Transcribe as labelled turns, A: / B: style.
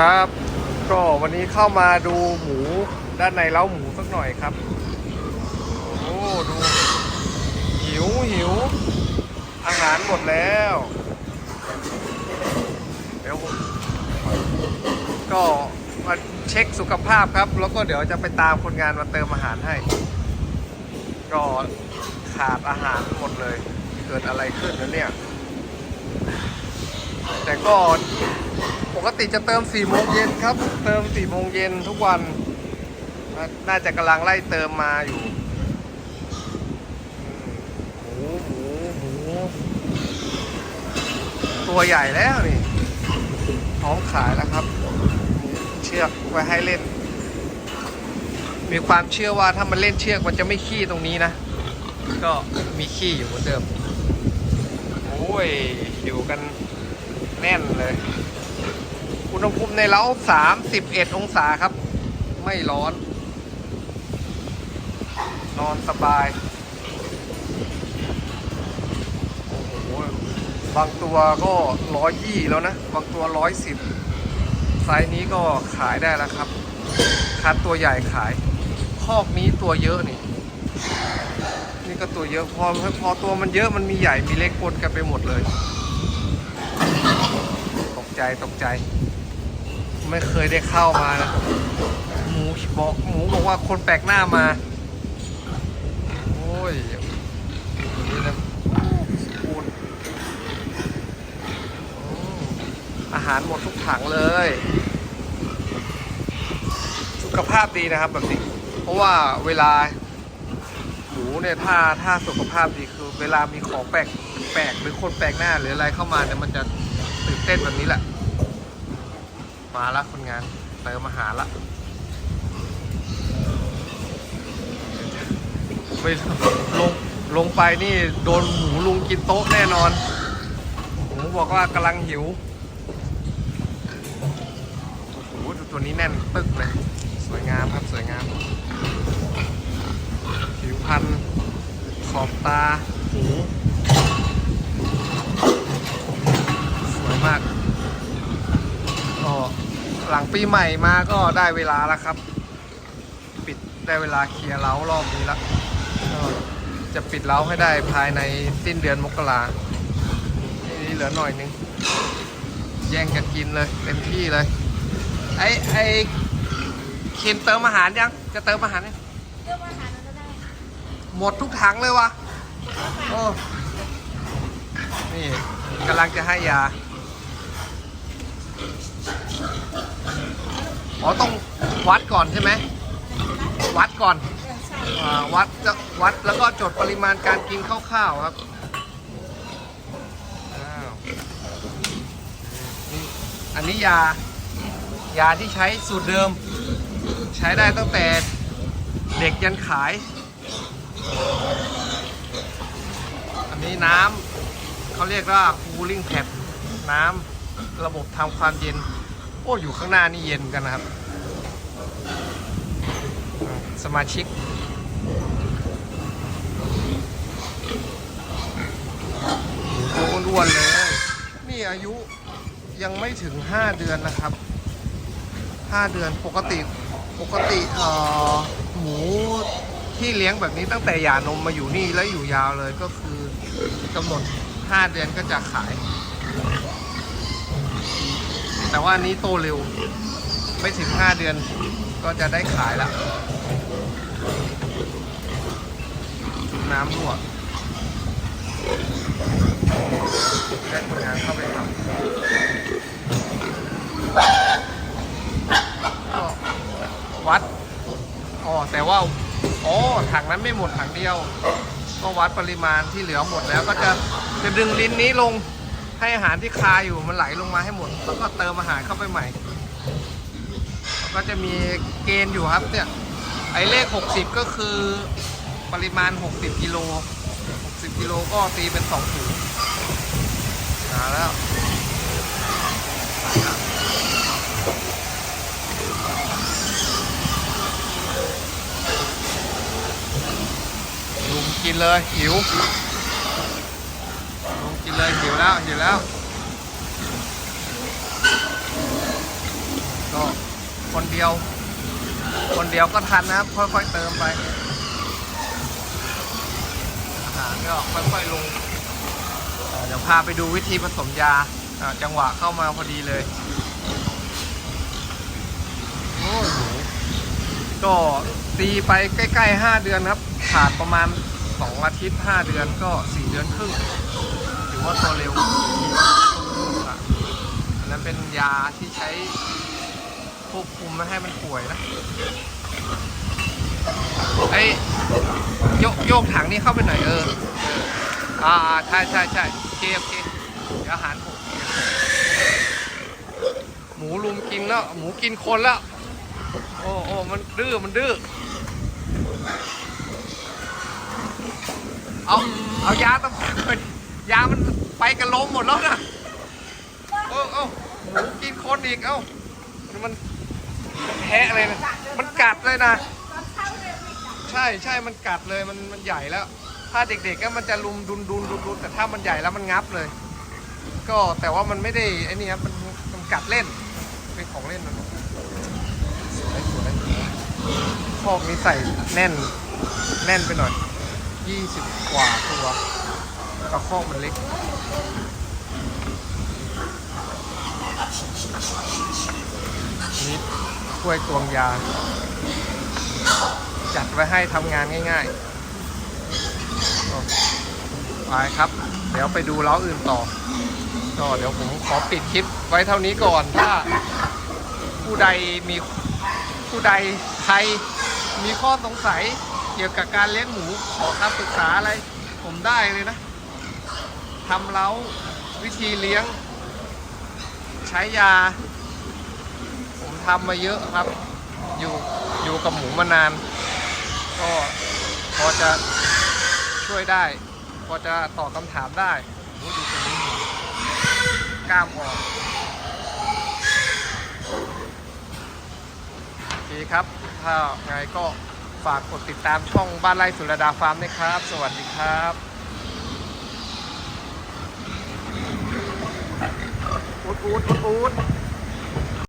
A: ครับ ก็วันนี้เข้ามาดูหมูด้านในเล้าหมูสักหน่อยครับ โอ้ดู หิวหิว อาหารหมดแล้วเดี๋ยวก็มาเช็คสุขภาพครับ แล้วก็เดี๋ยวจะไปตามคนงานมาเติมอาหารให้ ก็ขาดอาหารหมดเลย เกิดอะไรขึ้นนะเนี่ย แต่ก็ กติจะเติม4โมงเย็นครับ เติม4โมงเย็นทุกวันน่าน่าจะกำลังไล่เติมมาอยู่อืมหมูหมูหมูตัวใหญ่แล้วนี่พร้อมขายแล้วครับ เชือกไว้ให้เล่น มีความเชื่อว่าถ้ามันเล่นเชือกมันจะไม่ขี้ตรงนี้นะ ก็มีขี้อยู่เหมือนเดิม โอ้ยอยู่กันแน่นเลย อุณหภูมิในเล้า31 องศาครับ ไม่ร้อน นอนสบาย โอ้โห บางตัวก็ร้อยยี่แล้วนะ บางตัวร้อยสิบไซส์นี้ก็ขายได้แล้วครับ คัดตัวใหญ่ขาย คอกนี้ตัวเยอะนี่ นี่ก็ตัวเยอะ พอพอตัวมันเยอะมันมีใหญ่มีเล็กปนกันไปหมดเลย ตกใจตกใจ ไม่เคยได้เข้ามานะ หมูบอกหมูบอกว่าคนแปลกหน้ามา โอ้ยนี่นะปูนอืมอาหารหมดทุกถังเลย สุขภาพดีนะครับแบบนี้ เพราะว่าเวลาหมูเนี่ยถ้าถ้าสุขภาพดีคือ เวลามีของแปลกแปลกหรือคนแปลกหน้าหรืออะไรเข้ามาเนี่ยมันจะตื่นเต้นแบบนี้แหละ มาละคนงานเติมอาหารละไปลงลงไปนี่โดนหมูลุงกินโต๊ะแน่นอนหมูบอกว่ากำลังหิวโอ้โหดูตัวนี้แน่นตึกเลย สวยงามครับสวยงาม ผิวพันธ์ขอบตาหู สวยมาก ก็ หลังปีใหม่มาก็ได้เวลาแล้วครับ ปิดได้เวลาเคลียร์เล้ารอบนี้แล้วก็จะปิดเล้าให้ได้ภายในสิ้นเดือนมกราทีนี้เหลือหน่อยนึง แย่งกันกินเลยเต็มที่เลย ไอไอเคนเติมอาหารยัง จะเติมอาหารยัง
B: เลือกอาหารนั้นก็ได้
A: หมดทุกถังเลยวะโอ้นี่กำลังจะให้ยา อ๋อต้องวัดก่อนใช่ไหมวัดก่อน
B: อ่า
A: วัดจะวัดแล้วก็จดปริมาณการกินคร่าวๆครับอ้าวนี่อันนี้ยายาที่ใช้สูตรเดิม ใช้ได้ตั้งแต่เด็กยันขาย อันนี้น้ำเขาเรียกว่า cooling pad น้ำระบบทำความเย็น โอ้อยู่ข้างหน้านี่เย็นกันนะครับ สมาชิก ตัวอ้วนๆเลย นี่อายุยังไม่ถึง 5 เดือนนะครับ 5 เดือนปกติปกติเอ่อหมูที่เลี้ยงแบบนี้ตั้งแต่หย่านมมาอยู่นี่แล้วอยู่ยาวเลยก็คือกำหนด 5 เดือนก็จะขาย แต่ว่าอันนี้โตเร็ว ไม่ถึง 5 เดือนก็จะได้ขายแล้วน้ำรั่วได้คนงานเข้าไปทำก็วัด อ๋อ แต่ว่า อ๋อ ถังนั้นไม่หมดถังเดียว ก็วัดปริมาณที่เหลือหมดแล้วก็จะจะดึงลิ้นนี้ลง ให้อาหารที่คาอยู่มันไหลลงมาให้หมด แล้วก็เติมอาหารเข้าไปใหม่ ก็จะมีเกณฑ์อยู่ครับเนี่ยไอ้เลข 60 ก็คือปริมาณ 60 กิโล 60 กิโลก็ตีเป็น2ถุงมาแล้วลุงกินเลยหิวลุงกินเลย แล้วหิวแล้วก็คนเดียว คนเดียวก็ทันนะครับ ค่อยๆเติมไป อาหารก็ค่อยๆลงเดี๋ยวพาไปดูวิธีผสมยาอ่าจังหวะเข้ามาพอดีเลยโอ้โหก็ตีไปใกล้ๆ 5 เดือนครับ ขาดประมาณ 2 อาทิตย์ 5 เดือนก็ 4 เดือนครึ่งือว่าตัวเร็วอะอันนั้นเป็นยาที่ใช้ควบคุมไม่ให้มันป่วยนะไอ้โยกโยกถังนี่เข้าไปหน่อยเออ อ่าใช่ใช่ใช่โอเคโอเคเดี๋ยวอาหารผมหมูลุมกินแล้ว หมูกินคนแล้ว โอ้โอ้มันดื้อมันดื้อเอา เอายาตำไปยามัน ไปกันล้มหมดแล้วนะเออเอาหมูกินคนอีกเอ้ามันมันแทะเลยนะมันกัดเลยนะ ใช่ใช่มันกัดเลยมันมันใหญ่แล้ว ถ้าเด็กๆก็มันจะลุมดุนดุนดุนดุนแต่ถ้ามันใหญ่แล้วมันงับเลย ก็แต่ว่ามันไม่ได้ไอ้นี่ครับมันมันกัดเล่นเป็นของเล่นมันสวยสวยคอกนี้ใส่แน่นแน่นไปหน่อยยี่สิบกว่าตัว กระคกมันเล็กนี่ถ้วยตวงยา จัดไว้ให้ทำงานง่ายๆไปครับ เดี๋ยวไปดูเล้าอื่นต่อ ก็เดี๋ยวผมขอปิดคลิปไว้เท่านี้ก่อนถ้าผู้ใดมีผู้ใดใครมีข้อสงสัยเกี่ยวกับการเลี้ยงหมูขอคำปรึกษาอะไรผมได้เลยนะ ทำเล้าวิธีเลี้ยง ใช้ยา ผมทำมาเยอะครับ อยู่อยู่กับหมูมานาน ก็พอจะช่วยได้ พอจะตอบคำถามได้โอ้ดูตรงนี้กล้ามออกโอเคครับ ถ้าไงก็ฝากกดติดตามช่องบ้านไร่สุรดาฟาร์มด้ครับ สวัสดีครับอูด อูดอูดอูด